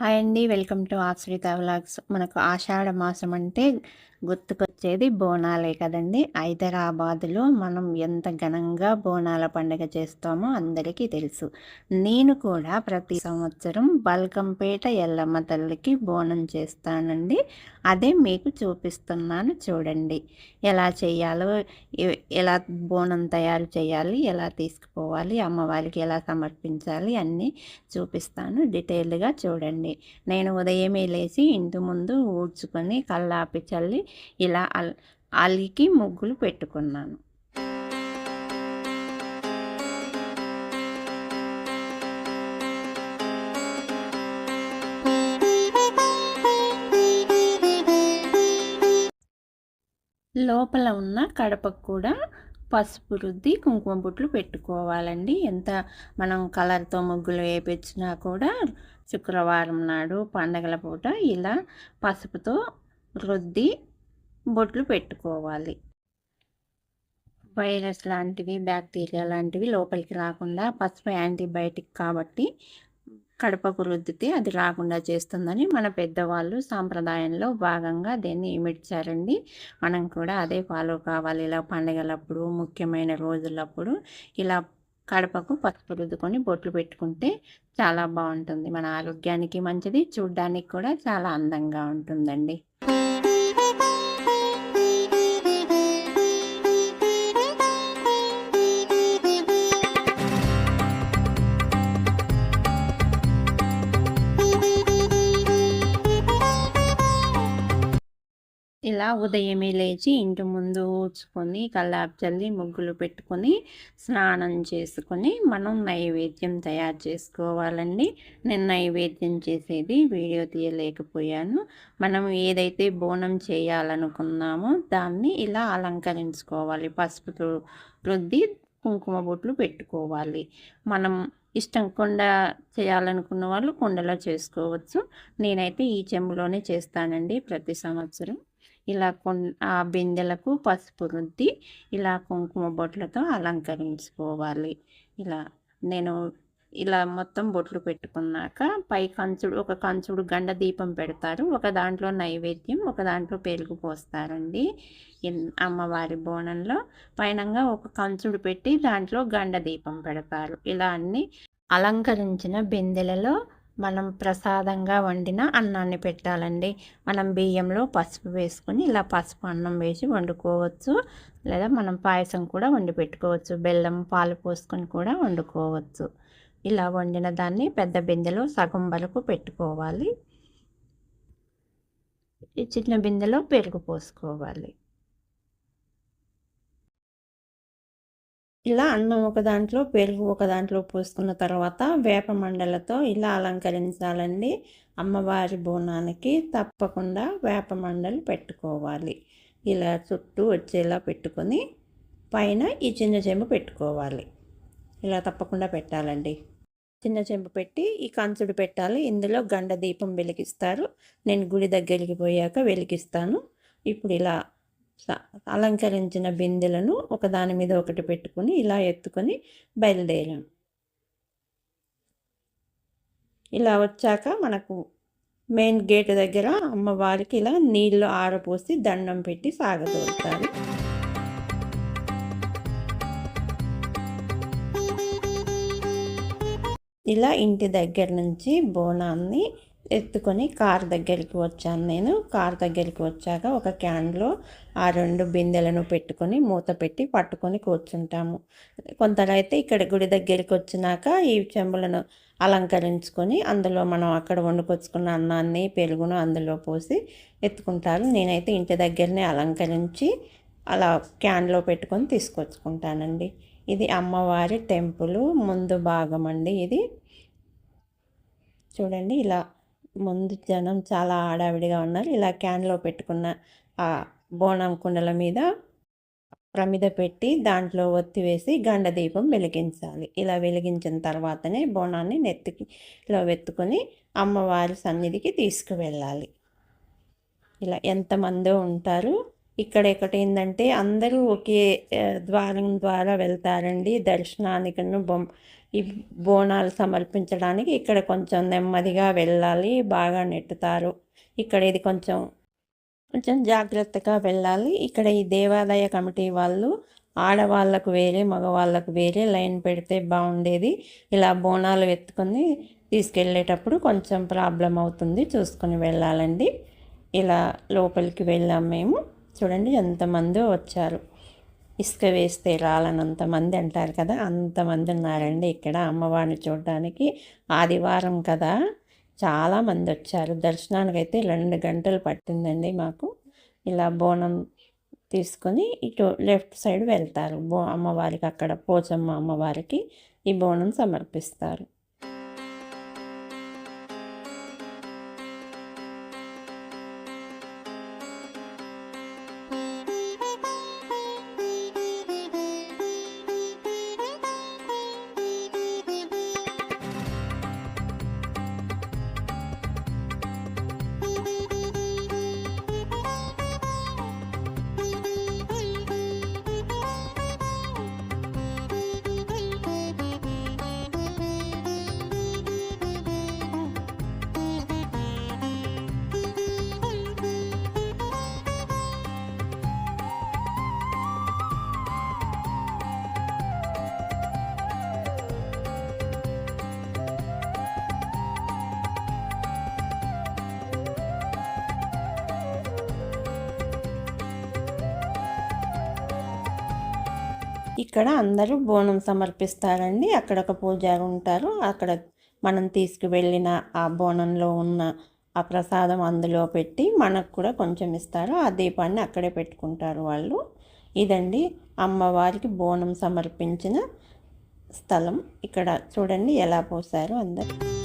Hi అండి. Welcome to Ashritha vlogs. మనకు ఆషాఢ మాసం అంటే గుర్తుకు వచ్చేది బోనాలే కదండి. హైదరాబాదులో మనం ఎంత ఘనంగా బోనాల పండుగ చేస్తామో అందరికీ తెలుసు. నేను కూడా ప్రతి సంవత్సరం బల్కంపేట ఎల్లమ్మ తల్లికి బోనం చేస్తానండి. అదే మీకు చూపిస్తున్నాను చూడండి. ఎలా చేయాలో ఎలా బోనం తయారు చేయాలి ఎలా తీసుకుపోవాలి అమ్మవారికి ఎలా సమర్పించాలి అన్నీ చూపిస్తాను డీటెయిల్గా చూడండి. నేను ఉదయమే లేచి ఇంటి ముందు ఊడ్చుకొని కల్లాపి చల్లి ఇలా అల్ అలికి ముగ్గులు పెట్టుకున్నాను. లోపల ఉన్న కడపకు కూడా పసుపు రుద్ది కుంకుమ బుట్లు పెట్టుకోవాలండి. ఎంత మనం కలర్తో ముగ్గులు వేపించినా కూడా శుక్రవారం నాడు పండగల పూట ఇలా పసుపుతో రుద్ది బొట్లు పెట్టుకోవాలి. వైరస్ లాంటివి బ్యాక్టీరియా లాంటివి లోపలికి రాకుండా పసుపు యాంటీబయాటిక్ కాబట్టి కడపకు రుద్దితే అది రాకుండా చేస్తుందని మన పెద్దవాళ్ళు సాంప్రదాయంలో భాగంగా దీన్ని ఇమిడ్చారండి. మనం కూడా అదే ఫాలో కావాలి. ఇలా పండగలప్పుడు ముఖ్యమైన రోజులప్పుడు ఇలా కడపకు పసుపు రుద్దుకొని బొట్లు పెట్టుకుంటే చాలా బాగుంటుంది. మన ఆరోగ్యానికి మంచిది చూడ్డానికి కూడా చాలా అందంగా ఉంటుందండి. ఇలా ఉదయమే లేచి ఇంటి ముందు ఊడ్చుకొని కల్లాపు చల్లి ముగ్గులు పెట్టుకొని స్నానం చేసుకొని మనం నైవేద్యం తయారు చేసుకోవాలండి. నేను నైవేద్యం చేసేది వీడియో తీయలేకపోయాను. మనం ఏదైతే బోనం చేయాలనుకున్నామో దాన్ని ఇలా అలంకరించుకోవాలి. పసుపు రుద్ది కుంకుమ బొట్లు పెట్టుకోవాలి. మనం ఇష్టం కొండ చేయాలనుకున్న వాళ్ళు కుండలో చేసుకోవచ్చు. నేనైతే ఈ చెంబులోనే చేస్తానండి ప్రతి సంవత్సరం. ఇలా కొన్ ఆ బిందెలకు పసుపు రుద్ది ఇలా కుంకుమ బొట్లతో అలంకరించుకోవాలి. ఇలా నేను ఇలా మొత్తం బొట్లు పెట్టుకున్నాక పై కంచుడు ఒక కంచుడు గండ దీపం పెడతారు. ఒక దాంట్లో నైవేద్యం ఒక దాంట్లో పెరుగు పోస్తారండి. అమ్మవారి బోనంలో పైనంగా ఒక కంచుడు పెట్టి దాంట్లో గండ దీపం పెడతారు. ఇలా అన్ని అలంకరించిన బిందెలలో మనం ప్రసాదంగా వండిన అన్నాన్ని పెట్టాలండి. మనం బియ్యంలో పసుపు వేసుకొని ఇలా పసుపు అన్నం వేసి వండుకోవచ్చు. లేదా మనం పాయసం కూడా వండి పెట్టుకోవచ్చు. బెల్లం పాలు పోసుకొని కూడా వండుకోవచ్చు. ఇలా వండిన దాన్ని పెద్ద బిందెలో సగం వరకు పెట్టుకోవాలి. ఈ చిన్న బిందెలో పెరుగు పోసుకోవాలి. ఇలా అన్నం ఒక దాంట్లో పెరుగు ఒక దాంట్లో పోసుకున్న తర్వాత వేప మండలతో ఇలా అలంకరించాలండి. అమ్మవారి బోనానికి తప్పకుండా వేప మండలు పెట్టుకోవాలి. ఇలా చుట్టూ వచ్చేలా పెట్టుకొని పైన ఈ చిన్న చెంబు పెట్టుకోవాలి. ఇలా తప్పకుండా పెట్టాలండి. చిన్న చెంబు పెట్టి ఈ కంచుడు పెట్టాలి. ఇందులో గండ దీపం వెలిగిస్తారు. నేను గుడి దగ్గరికి పోయాక వెలిగిస్తాను. ఇప్పుడు ఇలా అలంకరించిన బిందెలను ఒకదాని మీద ఒకటి పెట్టుకుని ఇలా ఎత్తుకొని బయలుదేరాం. ఇలా వచ్చాక మనకు మెయిన్ గేట్ దగ్గర అమ్మవారికి ఇలా నీళ్ళు ఆరపోసి దండం పెట్టి సాగదోలుతారు. ఇలా ఇంటి దగ్గర నుంచి బోనాన్ని ఎత్తుకొని కార్ దగ్గరికి వచ్చాను నేను. కార్ దగ్గరికి వచ్చాక ఒక క్యాన్లో ఆ రెండు బిందెలను పెట్టుకొని మూత పెట్టి పట్టుకొని కూర్చుంటాము. కొందరైతే ఇక్కడ గుడి దగ్గరికి వచ్చినాక ఈ చెంబులను అలంకరించుకొని అందులో మనం అక్కడ వండుకొచ్చుకున్న అన్నాన్ని పెరుగును అందులో పోసి ఎత్తుకుంటారు. నేనైతే ఇంటి దగ్గరనే అలంకరించి అలా క్యాన్లో పెట్టుకొని తీసుకొచ్చుకుంటానండి. ఇది అమ్మవారి టెంపుల్ ముందు భాగం అండి ఇది. చూడండి ఇలా ముందు జనం చాలా ఆడావిడిగా ఉన్నారు. ఇలా క్యాన్లో పెట్టుకున్న ఆ బోనం కుండల మీద ప్రమిద పెట్టి దాంట్లో ఒత్తి వేసి గండ దీపం వెలిగించాలి. ఇలా వెలిగించిన తర్వాతనే బోనాన్ని నెత్తికిలో వెత్తుకొని అమ్మవారి సన్నిధికి తీసుకువెళ్ళాలి. ఇలా ఎంతమందో ఉంటారు. ఇక్కడ ఒకటి ఏంటంటే అందరూ ఒకే ద్వారం ద్వారా వెళ్తారండి. దర్శనానికను బొమ్మ ఈ బోనాలు సమర్పించడానికి ఇక్కడ కొంచెం నెమ్మదిగా వెళ్ళాలి బాగా నెట్టుతారు. ఇక్కడ ఇది కొంచెం కొంచెం జాగ్రత్తగా వెళ్ళాలి. ఇక్కడ ఈ దేవాదాయ కమిటీ వాళ్ళు ఆడవాళ్ళకు వేరే మగవాళ్ళకు వేరే లైన్ పెడితే బాగుండేది. ఇలా బోనాలు ఎత్తుకొని తీసుకెళ్ళేటప్పుడు కొంచెం ప్రాబ్లం అవుతుంది. చూసుకొని వెళ్ళాలండి. ఇలా లోపలికి వెళ్ళాం మేము. చూడండి ఎంతమంది వచ్చారు. ఇసుక వేస్తే రాలనంతమంది అంటారు కదా అంతమంది ఉన్నారండి ఇక్కడ అమ్మవారిని చూడడానికి. ఆదివారం కదా చాలామంది వచ్చారు. దర్శనానికి అయితే రెండు గంటలు పట్టిందండి మాకు. ఇలా బోనం తీసుకొని ఇటు లెఫ్ట్ సైడ్ వెళ్తారు. బో అమ్మవారికి అక్కడ పోచమ్మ అమ్మవారికి ఈ బోనం సమర్పిస్తారు. ఇక్కడ అందరూ బోనం సమర్పిస్తారండి. అక్కడ ఒక పూజారి ఉంటారు. అక్కడ మనం తీసుకువెళ్ళిన ఆ బోనంలో ఉన్న ఆ ప్రసాదం అందులో పెట్టి మనకు కూడా కొంచెం ఇస్తారు. ఆ దీపాన్ని అక్కడే పెట్టుకుంటారు వాళ్ళు. ఇదండి అమ్మవారికి బోనం సమర్పించిన స్థలం. ఇక్కడ చూడండి ఎలా పోసారు అందరు.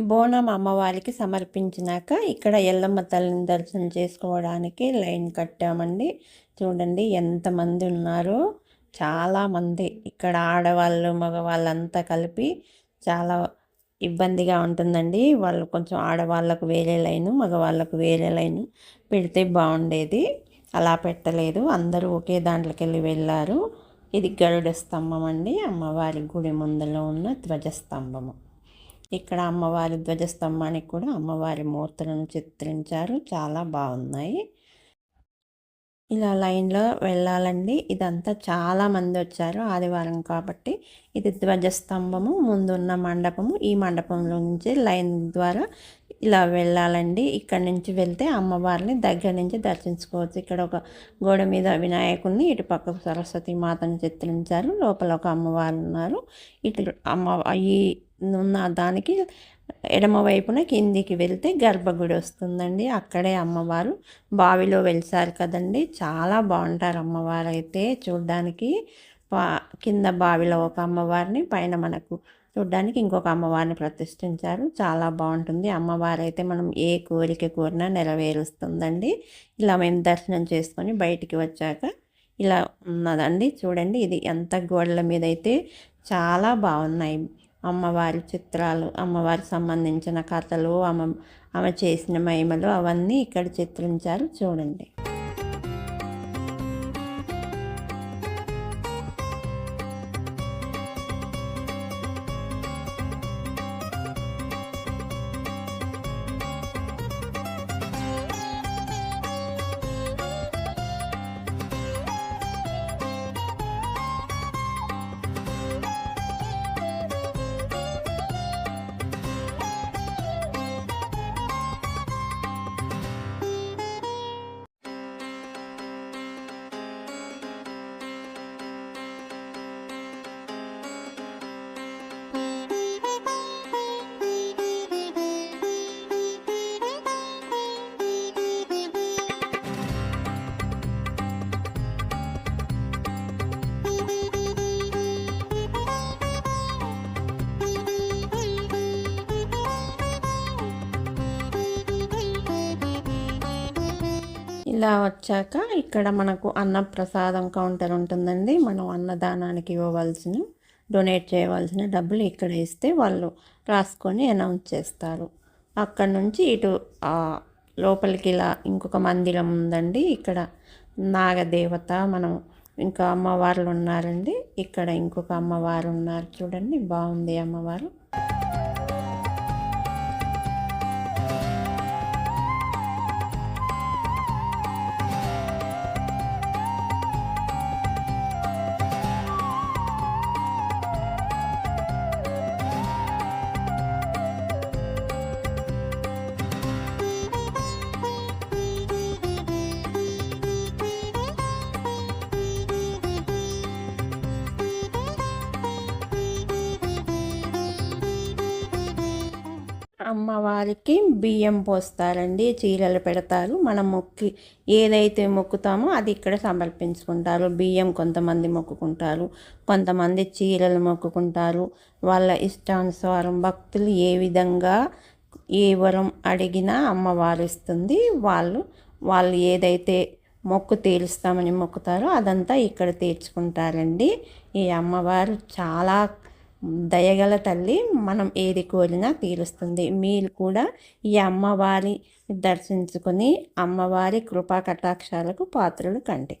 బోనం అమ్మవారికి సమర్పించినాక ఇక్కడ ఎల్లమ్మ తల్లిని దర్శనం చేసుకోవడానికి లైన్ కట్టామండి. చూడండి ఎంతమంది ఉన్నారో. చాలామంది ఇక్కడ ఆడవాళ్ళు మగవాళ్ళంతా కలిపి చాలా ఇబ్బందిగా ఉంటుందండి. వాళ్ళు కొంచెం ఆడవాళ్ళకు వేరే లైను మగవాళ్ళకు వేరే లైను పెడితే బాగుండేది. అలా పెట్టలేదు. అందరూ ఒకే దాంట్లోకి వెళ్ళి వెళ్ళారు. ఇది గరుడ స్తంభం అండి. అమ్మవారి గుడి ముందులో ఉన్న ధ్వజస్తంభము. ఇక్కడ అమ్మవారి ధ్వజస్తంభానికి కూడా అమ్మవారి మూర్తులను చిత్రించారు. చాలా బాగున్నాయి. ఇలా లైన్లో వెళ్ళాలండి. ఇదంతా చాలా మంది వచ్చారు ఆదివారం కాబట్టి. ఇది ధ్వజస్తంభము ముందున్న మండపము. ఈ మండపంలో నుంచి లైన్ ద్వారా ఇలా వెళ్ళాలండి. ఇక్కడ నుంచి వెళ్తే అమ్మవారిని దగ్గర నుంచి దర్శించుకోవచ్చు. ఇక్కడ ఒక గోడ మీద వినాయకుడిని ఇటు పక్కకు సరస్వతి మాతను చిత్రించారు. లోపల ఒక అమ్మవారు ఉన్నారు. ఇటు అమ్మ ఈ ఉన్న దానికి ఎడమ వైపున కిందికి వెళ్తే గర్భగుడి వస్తుందండి. అక్కడే అమ్మవారు బావిలో వెలిసారు కదండి. చాలా బాగుంటారు అమ్మవారు అయితే చూడ్డానికి. కింద బావిలో ఒక అమ్మవారిని పైన మనకు చూడ్డానికి ఇంకొక అమ్మవారిని ప్రతిష్ఠించారు. చాలా బాగుంటుంది. అమ్మవారు అయితే మనం ఏ కోరిక కోరినా నెరవేరుస్తుందండి. ఇలా మేము దర్శనం చేసుకొని బయటికి వచ్చాక ఇలా ఉన్నదండి. చూడండి ఇది ఎంత గోడల మీద అయితే చాలా బాగున్నాయి. అమ్మవారి చిత్రాలు అమ్మవారికి సంబంధించిన కథలు ఆమె ఆమె చేసిన మహిమలు అవన్నీ ఇక్కడ చిత్రించారు. చూడండి. ఇలా వచ్చాక ఇక్కడ మనకు అన్నప్రసాదం కౌంటర్ ఉంటుందండి. మనం అన్నదానానికి ఇవ్వవలసిన డొనేట్ చేయవలసిన డబ్బులు ఇక్కడ ఇస్తే వాళ్ళు రాసుకొని అనౌన్స్ చేస్తారు. అక్కడ నుంచి ఇటు లోపలికి ఇలా ఇంకొక మందిరం ఉందండి. ఇక్కడ నాగదేవత మనం ఇంకా అమ్మవార్లు ఉన్నారండి. ఇక్కడ ఇంకొక అమ్మవారు ఉన్నారు. చూడండి బాగుంది అమ్మవారు. అమ్మవారికి బియ్యం పోస్తారండి చీరలు పెడతారు. మనం మొక్కి ఏదైతే మొక్కుతామో అది ఇక్కడ సమర్పించుకుంటారు. బియ్యం కొంతమంది మొక్కుకుంటారు కొంతమంది చీరలు మొక్కుకుంటారు. వాళ్ళ ఇష్టానుసారం భక్తులు ఏ విధంగా ఏ వరం అడిగినా అమ్మవారు ఇస్తుంది వాళ్ళు వాళ్ళు ఏదైతే మొక్కు తీరుస్తామని మొక్కుతారో అదంతా ఇక్కడ తీర్చుకుంటారండి. ఈ అమ్మవారు చాలా దయగల తల్లి మనం ఏది కోరినా తీరుస్తుంది. మీరు కూడా ఈ అమ్మవారి దర్శించుకొని అమ్మవారి కృపా కటాక్షాలకు పాత్రలు కండి